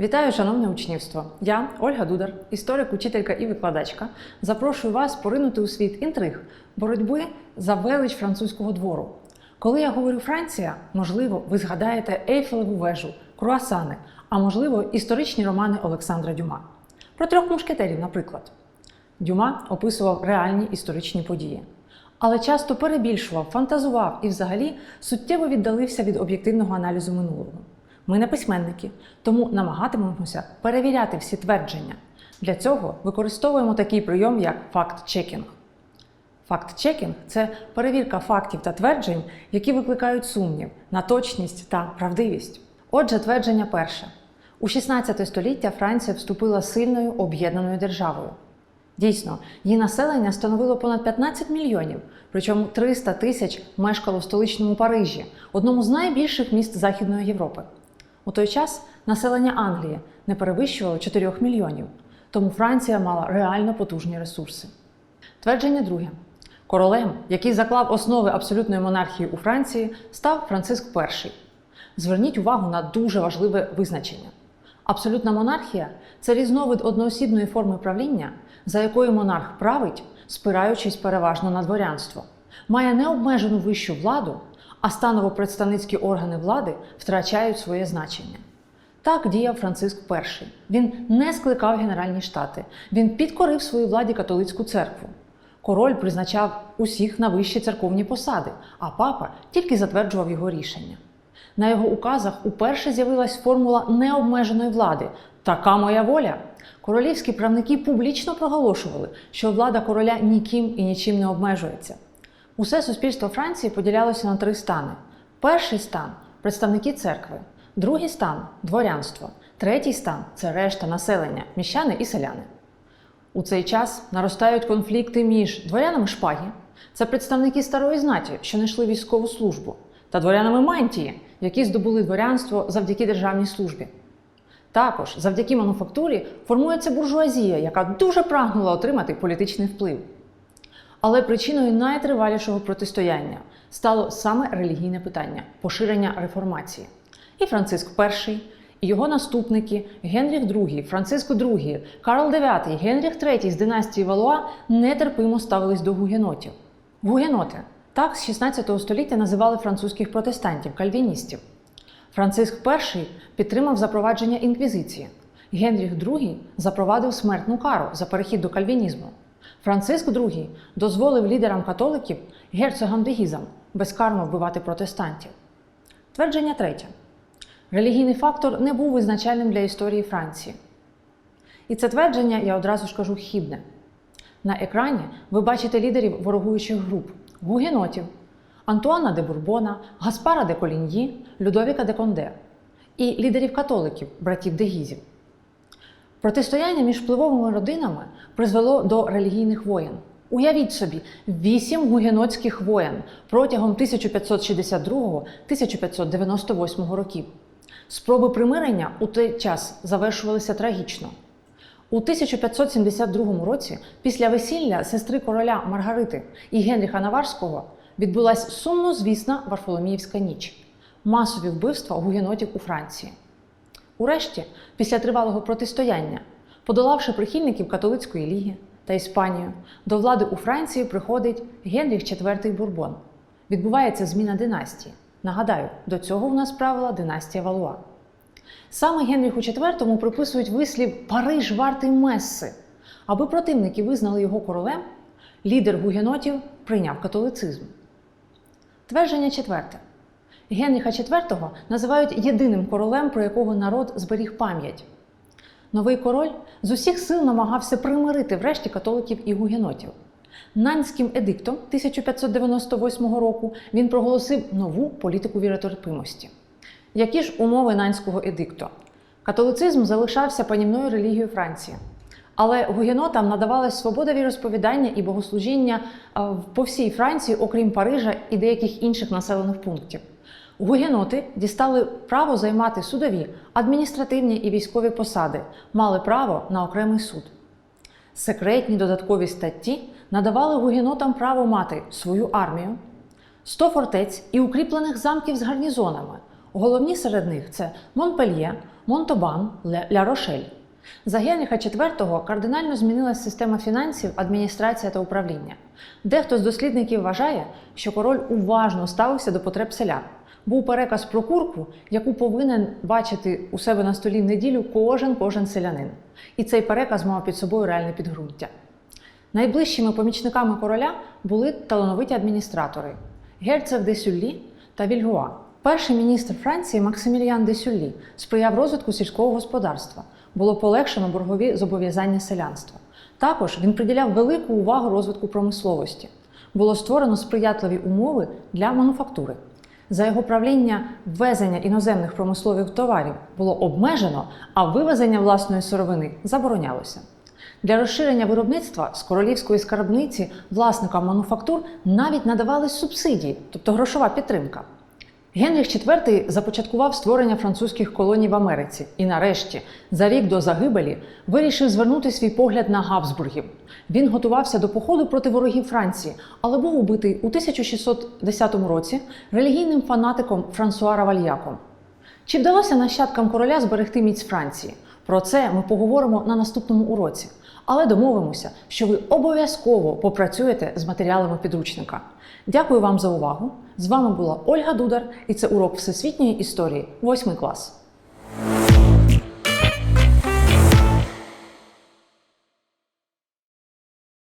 Вітаю, шановне учнівство! Я Ольга Дудар, історик, учителька і викладачка. Запрошую вас поринути у світ інтриг боротьби за велич французького двору. Коли я говорю Франція, можливо, ви згадаєте Ейфелеву вежу, круасани, а можливо, історичні романи Олександра Дюма. Про трьох мушкетерів, наприклад. Дюма описував реальні історичні події, але часто перебільшував, фантазував і взагалі суттєво віддалився від об'єктивного аналізу минулого. Ми не письменники, тому намагатимемося перевіряти всі твердження. Для цього використовуємо такий прийом, як факт-чекінг. Факт-чекінг це перевірка фактів та тверджень, які викликають сумнів на точність та правдивість. Отже, твердження перше. У 16 століття Франція вступила сильною об'єднаною державою. Дійсно, її населення становило понад 15 мільйонів, причому 300 тисяч мешкало в столичному Парижі, одному з найбільших міст Західної Європи. У той час населення Англії не перевищувало 4 мільйонів, тому Франція мала реально потужні ресурси. Твердження друге. Королем, який заклав основи абсолютної монархії у Франції, став Франциск І. Зверніть увагу на дуже важливе визначення. Абсолютна монархія це різновид одноосібної форми правління, за якою монарх править, спираючись переважно на дворянство, має необмежену вищу владу, а станово-представницькі органи влади втрачають своє значення. Так діяв Франциск І. Він не скликав Генеральні штати, він підкорив своїй владі католицьку церкву. Король призначав усіх на вищі церковні посади, а папа тільки затверджував його рішення. На його указах уперше з'явилась формула необмеженої влади така моя воля. Королівські правники публічно проголошували, що влада короля ніким і нічим не обмежується. Усе суспільство Франції поділялося на три стани: перший стан представники церкви, другий стан дворянство, третій стан це решта населення, міщани і селяни. У цей час наростають конфлікти між дворянами шпаги, це представники старої знаті, що не йшли військову службу, та дворянами мантії, які здобули дворянство завдяки державній службі. Також завдяки мануфактурі формується буржуазія, яка дуже прагнула отримати політичний вплив. Але причиною найтривалішого протистояння стало саме релігійне питання поширення реформації. І Франциск І, і його наступники Генріх II, Франциск II, Карл IX, Генріх III з династії Валуа нетерпимо ставились до гугенотів. Гугеноти так з 16 століття називали французьких протестантів, кальвіністів. Франциск І підтримав запровадження інквізиції. Генріх II запровадив смертну кару за перехід до кальвінізму. Франциск II дозволив лідерам католиків, герцогам дегізам, безкарно вбивати протестантів. Твердження третє. Релігійний фактор не був визначальним для історії Франції. І це твердження, я одразу ж кажу, хібне. На екрані ви бачите лідерів ворогуючих груп гугенотів, Антуана де Бурбона, Гаспара де Коліньї, Людовіка де Конде і лідерів католиків, братів Дегізів. Протистояння між впливовими родинами призвело до релігійних воєн. Уявіть собі, вісім гугенотських воєн протягом 1562-1598 років. Спроби примирення у той час завершувалися трагічно. У 1572 році, після весілля сестри короля Маргарити і Генріха Наварського, відбулася сумнозвісна Варфоломіївська ніч масові вбивства гугенотів у Франції. Урешті, після тривалого протистояння, подолавши прихильників католицької ліги та Іспанію, до влади у Франції приходить Генріх IV Бурбон. Відбувається зміна династії. Нагадаю, до цього в нас правила династія Валуа. Саме Генріху IV приписують вислів Париж вартий месси. Аби противники визнали його королем, лідер гугенотів прийняв католицизм. Твердження четверте. Генріха IV називають єдиним королем, про якого народ зберіг пам'ять. Новий король з усіх сил намагався примирити врешті католиків і гугенотів. Нанським едиктом 1598 року він проголосив нову політику віротерпимості. Які ж умови нанського едикту? Католицизм залишався панівною релігією Франції. Але гугенотам надавалась свобода віросповідання і богослужіння по всій Франції, окрім Парижа і деяких інших населених пунктів. Гугеноти дістали право займати судові, адміністративні і військові посади, мали право на окремий суд. Секретні додаткові статті надавали гугенотам право мати свою армію, 100 фортець і укріплених замків з гарнізонами, Головні серед них це Монпельє, Монтобан, Ля Рошель. За Генріха IV кардинально змінилася система фінансів, адміністрація та управління. Дехто з дослідників вважає, що король уважно ставився до потреб селян. Був переказ про курку, яку повинен бачити у себе на столі в неділю кожен кожен селянин. І цей переказ мав під собою реальне підґрунтя. Найближчими помічниками короля були талановиті адміністратори герцог де Сюллі та Вільгуа. Перший міністр Франції Максиміліан де Сюллі сприяв розвитку сільського господарства. Було полегшено боргові зобов'язання селянства. Також він приділяв велику увагу розвитку промисловості. Було створено сприятливі умови для мануфактури. За його правління ввезення іноземних промислових товарів було обмежено, а вивезення власної сировини заборонялося. Для розширення виробництва з королівської скарбниці власникам мануфактур навіть надавались субсидії, тобто грошова підтримка. Генріх IV започаткував створення французьких колоній в Америці і, нарешті, за рік до загибелі, вирішив звернути свій погляд на Габсбургів. Він готувався до походу проти ворогів Франції, але був убитий у 1610 році релігійним фанатиком Франсуа Равальяком. Чи вдалося нащадкам короля зберегти міць Франції? Про це ми поговоримо на наступному уроці. Але домовимося, що ви обов'язково попрацюєте з матеріалами підручника. Дякую вам за увагу. З вами була Ольга Дудар, і це урок всесвітньої історії, 8 клас.